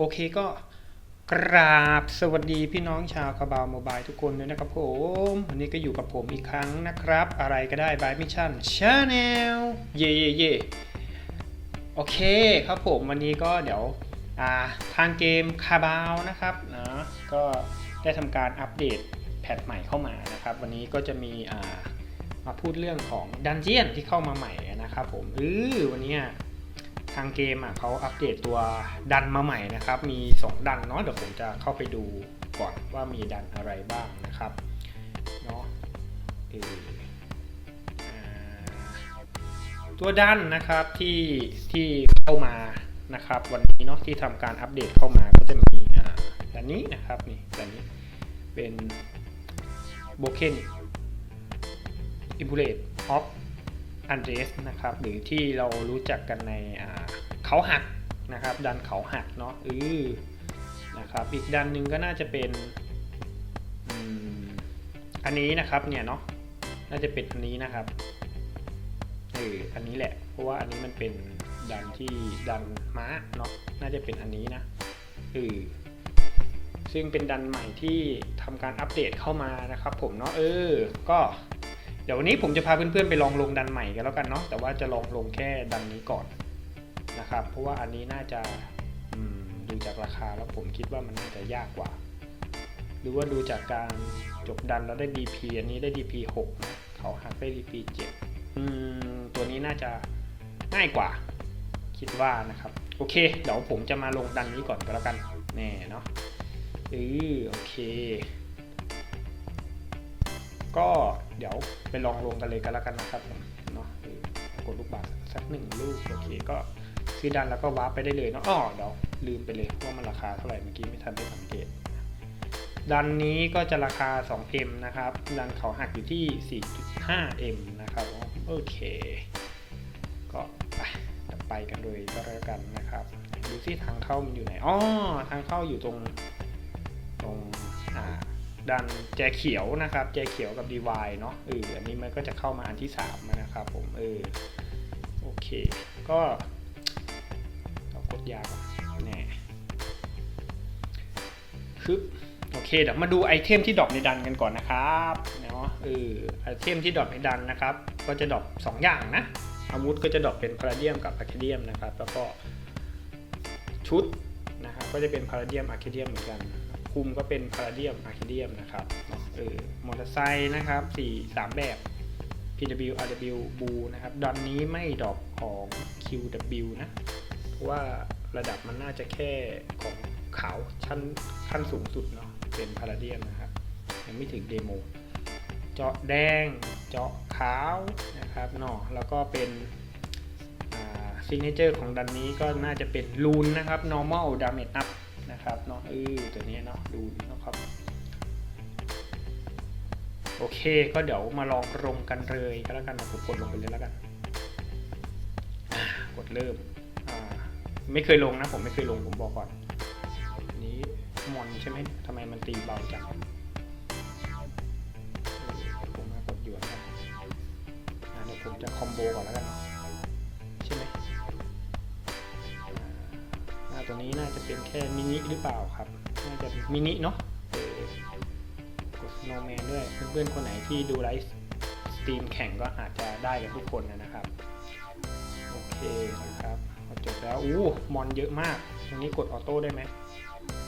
โอเคก็กราบสวัสดีพี่น้องชาวคาบาวโมบายทุกคนด้วยนะครับผม วันนี้ก็อยู่กับผมอีกครั้งนะครับ อะไรก็ได้บายมิชชั่นชาแนลเย่เย่เย่โอเคครับผมวันนี้ก็เดี๋ยวาทางเกมคาบาวนะครับนะก็ได้ทำการอัปเดตแพทใหม่เข้ามานะครับ วันนี้ก็จะมีามาพูดเรื่องของดันเจียนที่เข้ามาใหม่นะครับผมเออวันนี้างเกมอะเขาอัปเดตตัวดันมาใหม่นะครับ มี 2 ดันเนาะเดี๋ยวผมจะเข้าไปดูก่อนว่ามีดันอะไรบ้างนะครับเนาะตัวดันนะครับที่ที่เข้ามานะครับวันนี้เนาะที่ทำการอัปเดตเข้ามาก็จะมีอ่าดันนี้นะครับนี่ดันนี้เป็นโบเคนอิมพูเลตออฟ อันเดรสนะครับหรือที่เรารู้จักกันในเขาหักนะครับ ดันเขาหักเนาะเออนะครับอีกดันหนึ่งก็น่าจะเป็นอันนี้นะครับเนี่ยเนาะน่าจะเป็นอันนี้นะครับเอออันนี้แหละ เพราะว่าอันนี้มันเป็นดันที่ดันม้าเนาะน่าจะเป็นอันนี้นะเออซึ่งเป็นดันใหม่ที่ทำการอัปเดตเข้ามานะครับ ผมเนาะเออ ก็ ดี๋ยววันนี้ผมจะพาเพื่อนๆไปลองลงดันใหม่กันแล้วกันเนาะแต่ว่าจะลองลงแค่ดันนี้ก่อนนะครับ เพราะว่าอันนี้น่าจะดูจากราคาแล้วผมคิดว่ามันน่าจะยากกว่า หรือว่าดูจากการจบดันแล้วได้ DP อันนี้ได้ DP 6เขาหักได้ DP 7อืมตัวนี้น่าจะง่ายกว่า คิดว่านะครับ โอเค เดี๋ยวผมจะมาลงดันนี้ก่อนก็แล้วกันแน่เนาะเออโอเค ก็เดี๋ยวไปลองลงกันเลยกันแล้วกันนะครับเนาะกดลูกบาศสักหนึ่งลูกโอเคก็ซื้อดันแล้วก็วาร์ปไปได้เลยเนาะอ้อเดี๋ยวลืมไปเลยว่ามันราคาเท่าไหร่เมื่อกี้ไม่ทันได้สังเกตดันนี้ก็จะราคา 2M นะครับ ดันเขาหักอยู่ที่ 4.5M นะครับ โอเค ก็ไปไปกันเลยก็แล้วกันนะครับ ดูที่ทางเข้ามันอยู่ไหน อ๋อ ทางเข้าอยู่ตรง ตรง ดันแจเขียวนะครับ แจเขียวกับ DY เนาะเอออันนี้มันก็จะเข้ามาอันที่3นะครับผมเออโอเค ก็เรากดยาก่อนแน่คือโอเคเดี๋ยวมาดูไอเทมที่ดรอปในดันกันก่อนนะครับเนาะเออไอเทมที่ดรอปในดันนะครับ ก็จะดรอป2อย่างนะอาวุธก็จะดรอปเป็นพาราเดียมกับอะคาเดียมนะครับ แล้วก็ชุดนะครับก็จะเป็นพาราเดียมอะคาเดียมเหมือนกัน คุมก็เป็นพาราเดียมอะคาเดียมนะครับเออมอเตอร์ไซค์นะครับ4 3 แบบ PW RW b u นะครับดอนนี้ไม่ดอปของ QW นะเพราะว่าระดับมันน่าจะแค่ของขาวชั้นขั้นสูงสุดเนาะเป็นพาราเดียมนะครับ ยังไม่ถึงเดโมเจาะแดงเจาะขาวนะครับเนาะแล้วก็เป็นซิกเนเจอร์ของดันนี้ก็น่าจะเป็นลูนนะครับ normal damage up นะครับเนาะเออตัวนี้เนาะดูนะครับ โอเค ก็เดี๋ยวมาลองลงกันเลยก็แล้วกันผมกดลงไปเลยแล้วกันกดเริ่มไม่เคยลงนะ ผมไม่เคยลงผมบอกก่อนนี้มอนใช่ไหมทำไมมันตีเบาจังผมมากดหยวนนอ่าเดี๋ยวผมจะคอมโบก่อนแล้วกัน ตัวนี้น่าจะเป็นแค่มินิหรือเปล่าครับ น่าจะมินิเนาะกด snowman ด้วย เพื่อนๆคนไหนที่ดูไลฟ์สตรีมแข่งก็อาจจะได้กันทุกคนนะครับ โอเคนะครับจบแล้ว อู้มอนเยอะมากตรงนี้กดออโต้ได้ไหม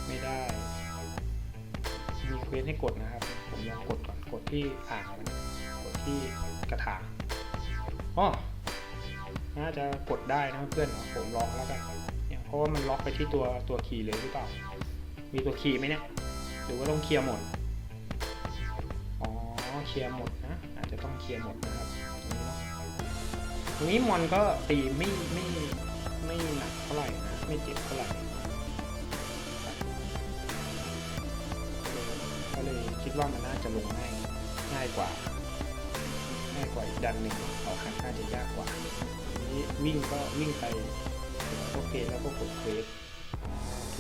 ไม่ได้ มีเควสให้กดนะครับ ผมลองกดก่อน กดที่อ่างมัน กดที่กระถางอ๋อน่าจะกดได้นะเพื่อนผมลองแล้วกัน เพราะว่ามันล็อกไปที่ตัวตัวคีย์เลยหรือเปล่า มีตัวคีย์ไหมเนี่ย หรือว่าต้องเคลียร์หมด อ๋อ เคลียร์หมดนะ อาจจะต้องเคลียร์หมดนะครับตรงนี้เนอะตรงนี้มอนก็ตีไม่ไม่ไม่หนักเท่าไหร่นะ ไม่เจ็บเท่าไหร่ ก็เลยคิดว่ามันน่าจะลงง่ายง่ายกว่าง่ายกว่าอีกดันหนึ่งเขาหักน่าจะยากกว่านี้วิ่งก็วิ่งไป โอเคแล้วก็กดเควสโอเค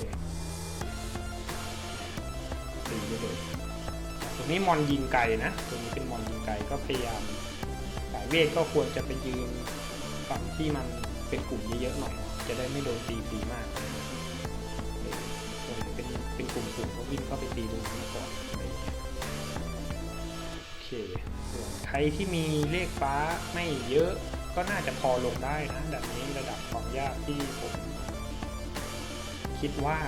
ตีไปเลยตรงนี้มอนยิงไกลนะตรงนี้เป็นมอนยิงไกลก็พยายามสายเวทก็ควรจะไปยืนฝั่งที่มันเป็นกลุ่มเยอะๆหน่อย จะได้ไม่โดนตีฟรีมากเออเป็นกลุ่มๆก็วิ่งเข้าไปตีตรงนั้นมาก่อนโอเคส่วนใครที่มีเลขฟ้าไม่เยอะ ก็น่าจะพอลงได้นะแบบนี้ระดับความยากที่ผมคิดว่า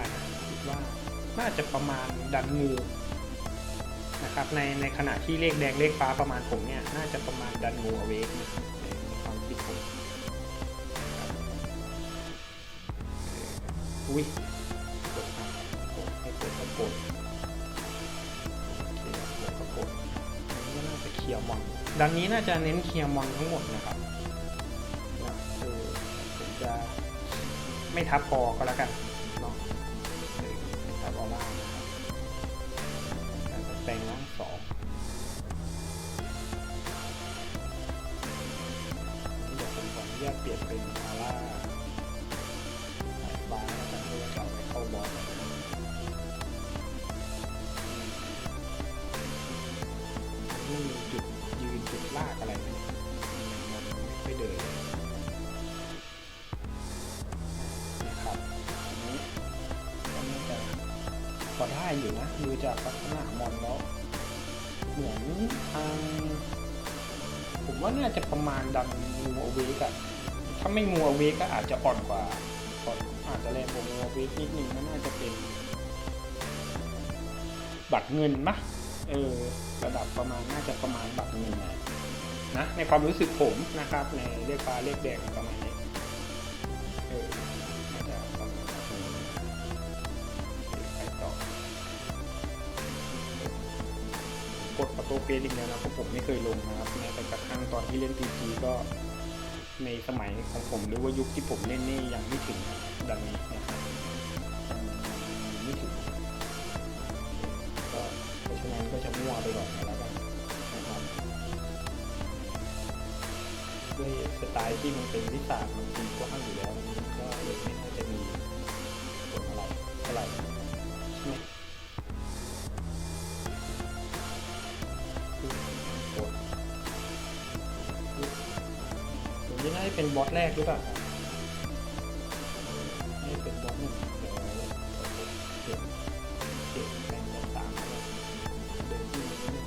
คิดว่าน่าจะประมาณดันงูนะครับในในขณะที่เลขแดงเลขฟ้าประมาณผมเนี่ยน่าจะประมาณดันงูเอาเวกในความคิดผมอุ้ยกดกดให้กดกดโอเคกดกดนนี้ก็น่าจะเคลียร์มอนดันนี้น่าจะเน้นเคลียร์มอนทั้งหมดนะครับ ไม่ทับคอก็แล้วกันเนาะเอทับออกมานะครับแล้วก็แปลงร่างสองเดี๋ยวผมขออนุญาตเปลี่ยนเป็น พอได้อยู่นะดูจากลักษณะมอนแล้วเหมือนทางผมว่าน่าจะประมาณดันงูเอเวกอะถ้าไม่งูอเวกก็อาจจะอ่อนกว่าอ่อนอาจจะแรงกว่างูเอเวกนิดนึงก็น่าจะเป็น บัตรเงินปะเออระดับประมาณน่าจะประมาณบัตรเงินนะนะ ในความรู้สึกผมนะครับ ในเลขฟ้าเลขแดงประมาณ ซอีกแล้วนะเพราะผมไม่เคยลงนะครับแม้แต่กระทั่งตอนที่เล่น PG ก็ในสมัยของผมหรือว่ายุคที่ผมเล่นนี่ยังไม่ถึงดังนี้นะครับยังไม่ถึงก็เพราะฉะนั้นก็จะมั่วไปก่อนแล้วกันนะครับด้วยสไตล์ที่มันเป็นวิสามันตีกว้างอยู่แล้ว จะเป็นบอสแรกหรือเปล่าครับนี่เป็นบอสหนึ่งเดี๋ยวเปลี่ยนเปลี่ยนแปลงบอสสามแล้วกันเดินขึ้นมานิดนึง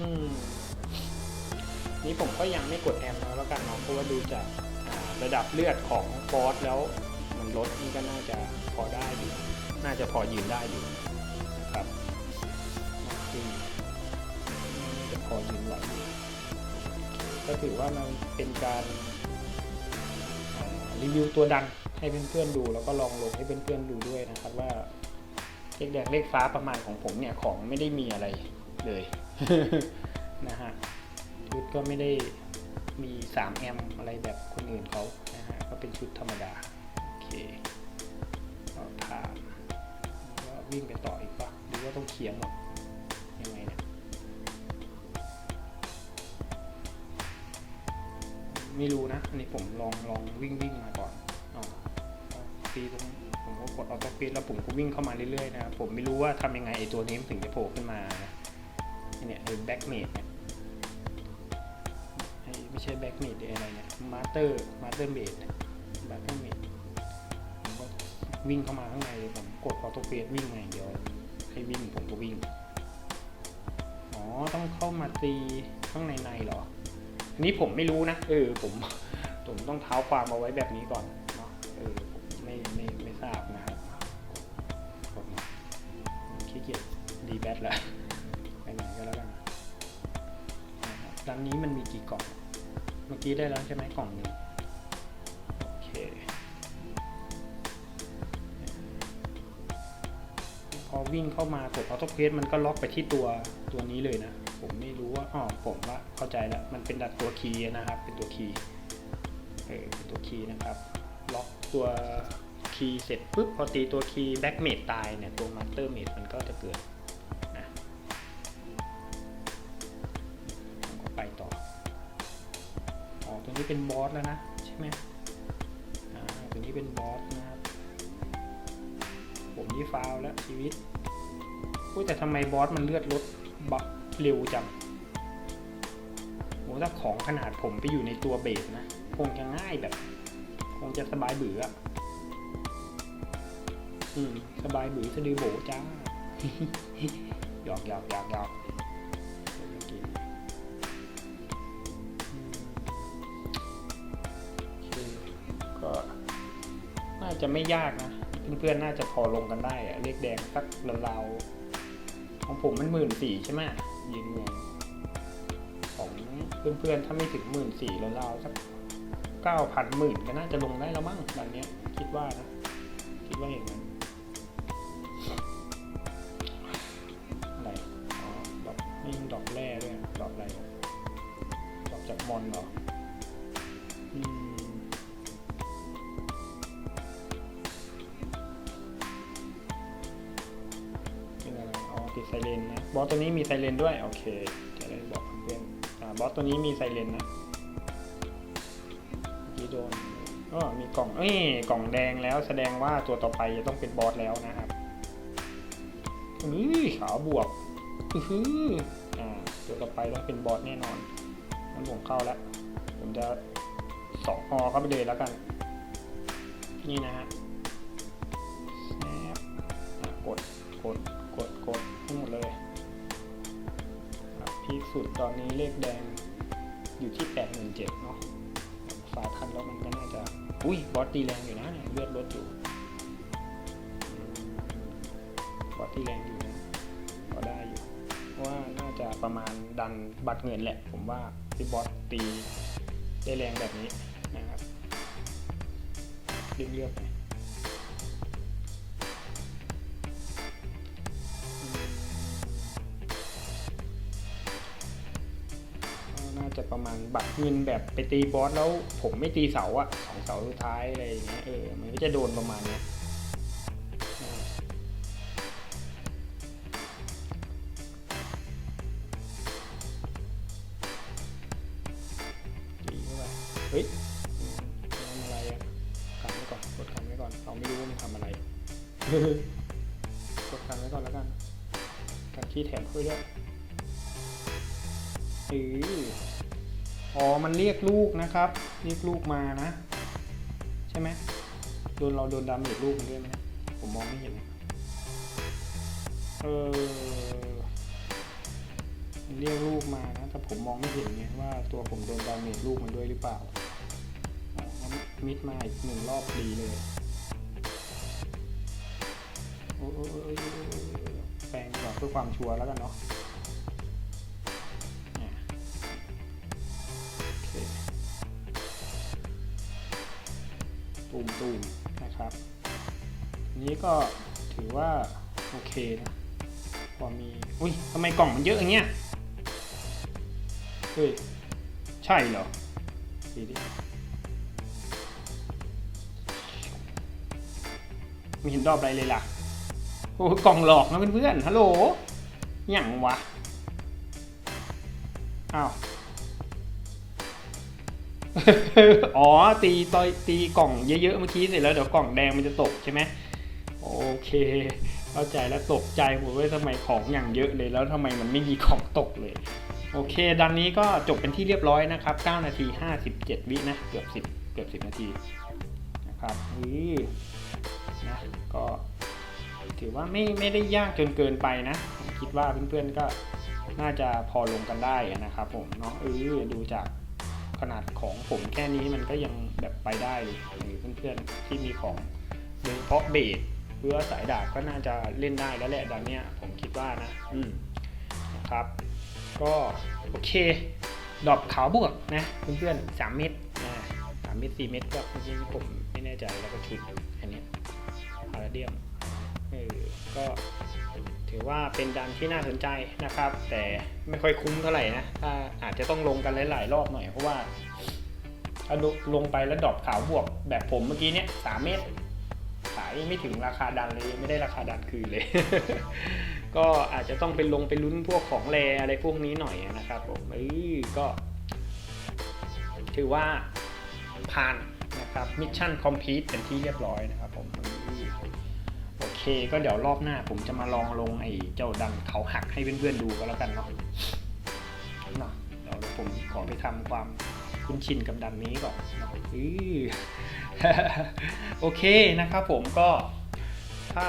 อืมนี่ผมก็ยังไม่กดแอมแล้วกันเนาะเพราะว่าดูจากระดับเลือดของบอสแล้วมันลดนี่ก็น่าจะพอได้อยู่น่าจะพอยืนได้อยู่ครับ อยืนไหวก็ถือว่ามันเป็นการรีวิวตัวดังให้เพื่อนๆดู แล้วก็ลองลงให้เพื่อนๆดูด้วยนะครับว่าเลขแดงเลขฟ้าประมาณของผมเนี่ยของไม่ได้มีอะไรเลยนะฮะชุดก็ไม่ได้มี 3 แอมป์อะไรแบบคนอื่นเขานะฮะก็เป็นชุดธรรมดา โอเคก็ผ่านแล้วก็วิ่งไปต่ออีกปะหรือว่าต้องเคลียร์หมด ไม่รู้นะ อันนี้ผมลองลองวิ่งวิ่งมาก่อนอ๋อตีตรงผมก็กดออโต้ฟีดแล้วผมก็วิ่งเข้ามาเรื่อยๆนะครับผมไม่รู้ว่าทำยังไงไอตัวนี้ถึงจะโผล่ขึ้นมานะเนี่ยไอแบ็กเมดเนี่ยไม่ใช่แบ็กเมดอะไรเนี่ยมาสเตอร์มาสเตอร์เมดมาสเตอร์เมดผมก็วิ่งเข้ามาข้างในเลยผมกดออโต้เฟสวิ่งไงเดี๋ยวให้วิ่งผมก็วิ่งอ๋อต้องเข้ามาตีข้างในในเหรอ นี้ผมไม่รู้นะเออผมผมต้องเท้าความเอาไว้แบบนี้ก่อนเนาะเออผมไม่ไม่ไม่ทราบนะครับกดมขี้เกียจดีแบตแล้วไปไหนก็แล้วกันนะครับร้านนี้มันมีกี่กล่อง เมื่อกี้ได้แล้วใช่ไหมกล่องหนึงโอเคพอวิ่งเข้ามากดออโต้เพสมันก็ล็อกไปที่ตัวตัวนี้เลยนะ ผมไม่รู้ว่าอ๋อผมว่าเข้าใจแล้วมันเป็นดัดตัวคีย์นะครับ เป็นตัวคีย์เออเป็นตัวคีย์นะครับ ล็อกตัวคีย์เสร็จปุ๊บพอตีตัวคีย์แบ็กเมดตายเนี่ยตัวมาสเตอร์เมดมันก็จะเกิดนะก็ไปต่ออ๋อตัวนี้เป็นบอสแล้วนะใช่ไหมอ่าตัวนี้เป็นบอสนะครับผมนี่ฟาวแล้วชีวิตแต่ทำไมบอสมันเลือดลดบัฟ เร็วจังโหถ้าของขนาดผมไปอยู่ในตัวเบสนะ คงจะง่ายแบบ คงจะสบายเบื่ออืมสบายบือสะดือโบจ้าหยอกหยอกหยอกหยอกก็น่าจะไม่ยากนะ เพื่อนๆ น่าจะพอลงกันได้อะเลขแดงสักราวๆของผมมันหมื่นสี่ใช่ไหม ยืนงงของเพื่อนๆ ถ้าไม่ถึงหมื่นสี่ราวๆสักเก้าพันหมื่นก็น่าจะลงได้แล้วมั้งแบบเนี้ยคิดว่านะ คิดว่าอย่างนั้นอะไรอ๋อดอกนี่ดอกแร่ด้วยดอกอะไรดอกจากมอนเหรออืม ไซเรนนะบอสตัวนี้มีไซเรนด้วย โอเคจะได้บอกเพื่อนอ่าบอสตัวนี้มีไซเรนนะเมื่อกี้โดนก็มีกล่องเอ้ยกล่องแดงแล้วแสดงว่าตัวต่อไปจะต้องเป็นบอสแล้วนะครับอุ้ยขาวบวกอื้อหืออ่าตัวต่อไปต้องเป็นบอสแน่นอนงั้นผมเข้าแล้ว ผมจะสองอเข้าไปเลยแล้วกัน นี่นะฮะกดกด สุดตอนนี้เลขแดงอยู่ที่แปดหนึ่งเจ็ดเนาะฝาคันแล้วมันก็น่าจะ อุ้ยบอสตีแรงอยู่นะเนี่ยเลือดลดอยู่บอสตีแรงอยู่นะก็ได้อยู่ว่าน่าจะประมาณดันบัตรเงินแหละ ผมว่าที่บอสตีได้แรงแบบนี้นะครับดึงเลือดไป ประมาณบัตรเงินแบบไปตีบอสแล้วผมไม่ตีเสาอะสองเสาสุดท้ายอะไรอย่างเงี้ยเออมันก็จะโดนประมาณเนี้ยดีเข้าไปเฮ้ยทำอะไรอะกันไว้ก่อนกดกันไว้ก่อนเราไม่รู้ว่ามันทำอะไรกดกันไว้ก่อนแล้วกันกันขี้แถมช่วยด้วยเออ อ๋อ มันเรียกลูกนะครับ เรียกลูกมานะ ใช่ไหมโดนเราโดนดาเมจลูกมันด้วยไหมผมมองไม่เห็น เออเรียกลูกมานะ แต่ผมมองไม่เห็นไงว่าตัวผมโดนดาเมจลูกมันด้วยหรือเปล่ามิดมาอีกหนึ่งรอบดีเลยโอ้โอโอโอโอ้ยโอ้ยแปลงก่อนเพื่อความชัวร์แล้วกันเนาะ นี้ก็ถือว่าโอเคนะพอมี อุ้ยทำไมกล่องมันเยอะอย่างเงี้ย เฮ้ย ใช่เหรอดีดิไม่เห็นดอกอะไรเลยล่ะ โอ้กล่องหลอกนะเพื่อนๆฮัลโหลหยังวะ อ้าว อ๋อ ตีต่อยตีกล่องเยอะๆเมื่อกี้เสร็จแล้วเดี๋ยวกล่องแดงมันจะตกใช่ไหม โอเค เข้าใจแล้วตกใจผมว่าทำไมของอย่างเยอะเลยแล้วทำไมมันไม่มีของตกเลย โอเค ดันนี้ก็จบเป็นที่เรียบร้อยนะครับ 9 นาที 57 วินะ เกือบ 10 เกือบ 10 นาทีนะครับอือนะก็ถือว่าไม่ไม่ได้ยากจนเกินไปนะ คิดว่าเพื่อนๆก็น่าจะพอลงกันได้นะครับผมเนาะเออดูจากขนาดของผมแค่นี้มันก็ยังแบบไปได้เลยหรือเพื่อนๆที่มีของโดยเฉพาะเบส เพื่อสายดาบก็น่าจะเล่นได้แล้วแหละดันเนี้ยผมคิดว่านะ อืมนะครับ ก็โอเค ดอกขาวบวกนะเพื่อนๆสามเม็ดนะสามเม็ดสี่เม็ดก็เมื่อกี้ผมไม่แน่ใจแล้วก็ชุดอันนี้พาราเดียมเออก็ถือว่าเป็นดันที่น่าสนใจนะครับ แต่ไม่ค่อยคุ้มเท่าไหร่นะถ้าอาจจะต้องลงกันหลายๆรอบหน่อยเพราะว่าถ้าลงไปแล้วดอกขาวบวกแบบผมเมื่อกี้เนี้ยสามเม็ด ขายไม่ถึงราคาดันเลยไม่ได้ราคาดันคืนเลย ก็อาจจะต้องไปลงไปลุ้นพวกของแรอะไรพวกนี้หน่อยนะครับผมเออก็ ถือว่าผ่านนะครับมิชชั่นคอมพลีทเป็นที่เรียบร้อยนะครับผมโอเคก็เดี๋ยวรอบหน้าผมจะมาลองลงไอ้เจ้าดันเขาหักให้เพื่อนๆดูก็แล้วกันเนาะเนาะเดี๋ยวผมขอไปทำความคุ้นชินกับดันนี้ก่อนเนาะอื้อ โอเคนะครับผมก็ถ้า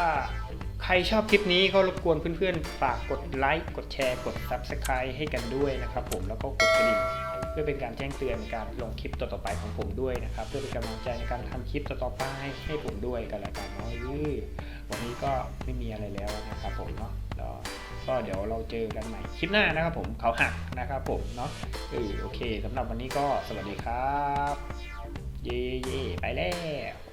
ใครชอบคลิปนี้ก็รบกวนเพื่อนๆ ฝากกดไลค์กดแชร์กด Subscribe ให้กันด้วยนะครับผมแล้วก็กดกระดิ่งเพื่อเป็นการแจ้งเตือนในการลงคลิปต่อๆไปของผมด้วยนะครับ เพื่อเป็นกำลังใจในการทำคลิปต่อๆไปให้ผมด้วยกันละกันเนาะยือวันนี้ก็ไม่มีอะไรแล้วนะครับผมเนาะก็เดี๋ยวเราเจอกันใหม่คลิปหน้านะครับผมเขาหักนะครับผมเนาะเออโอเคสำหรับวันนี้ก็สวัสดีครับ เย่เย่ไปแล้ว